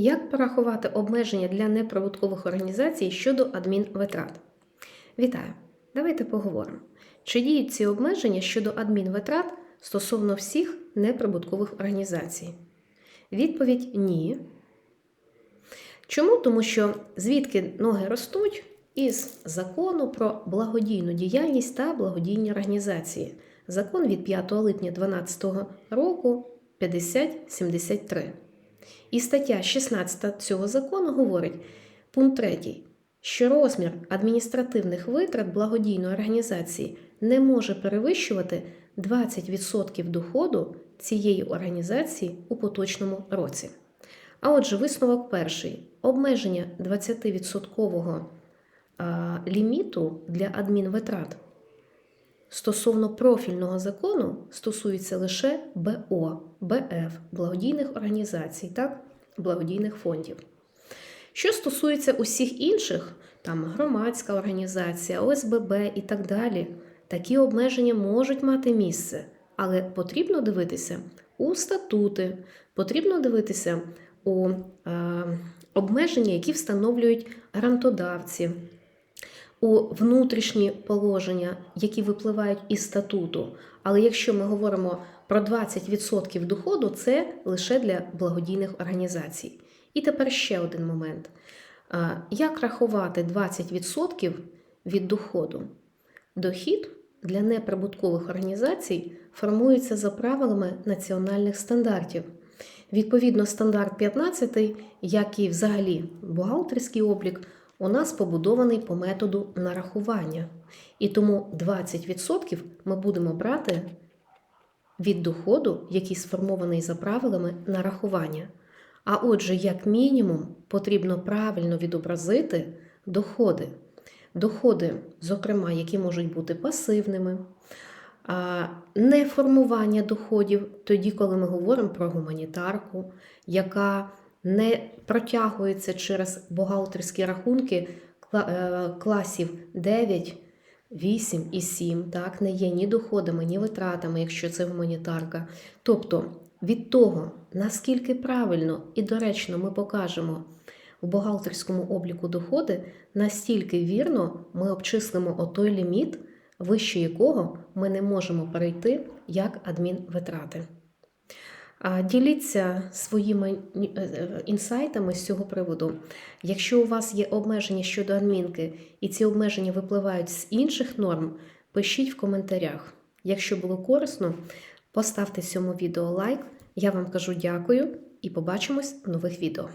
Як порахувати обмеження для неприбуткових організацій щодо адмінвитрат? Вітаю! Давайте поговоримо. Чи діють ці обмеження щодо адмінвитрат стосовно всіх неприбуткових організацій? Відповідь ні. Чому? Тому що звідки ноги ростуть із закону про благодійну діяльність та благодійні організації. Закон від 5 липня 2012 року 5073. І стаття 16 цього закону говорить, пункт 3, що розмір адміністративних витрат благодійної організації не може перевищувати 20% доходу цієї організації у поточному році. А отже, висновок перший: обмеження 20% ліміту для адмінвитрат стосовно профільного закону стосується лише БО, БФ, благодійних організацій, так, благодійних фондів. Що стосується усіх інших, там громадська організація, ОСББ і так далі, такі обмеження можуть мати місце, але потрібно дивитися у статути, потрібно дивитися у е, обмеження, які встановлюють грантодавці, у внутрішні положення, які випливають із статуту. Але якщо ми говоримо про 20% доходу, це лише для благодійних організацій. І тепер ще один момент: як рахувати 20% від доходу? Дохід для неприбуткових організацій формується за правилами національних стандартів. Відповідно, стандарт 15, як і взагалі бухгалтерський облік, у нас побудований по методу нарахування. І тому 20% ми будемо брати від доходу, який сформований за правилами нарахування. А отже, як мінімум, потрібно правильно відобразити доходи. Доходи, зокрема, які можуть бути пасивними, не формування доходів, тоді, коли ми говоримо про гуманітарку, яка не протягується через бухгалтерські рахунки е, класів 9, 8 і 7, так, не є ні доходами, ні витратами, якщо це гуманітарка. Тобто від того, наскільки правильно і доречно ми покажемо в бухгалтерському обліку доходи, настільки вірно ми обчислимо отой ліміт, вище якого ми не можемо перейти як адмінвитрати. Діліться своїми е, інсайтами з цього приводу. Якщо у вас є обмеження щодо адмінки, і ці обмеження випливають з інших норм, пишіть в коментарях. Якщо було корисно, поставте цьому відео лайк. Я вам кажу дякую і побачимось в нових відео.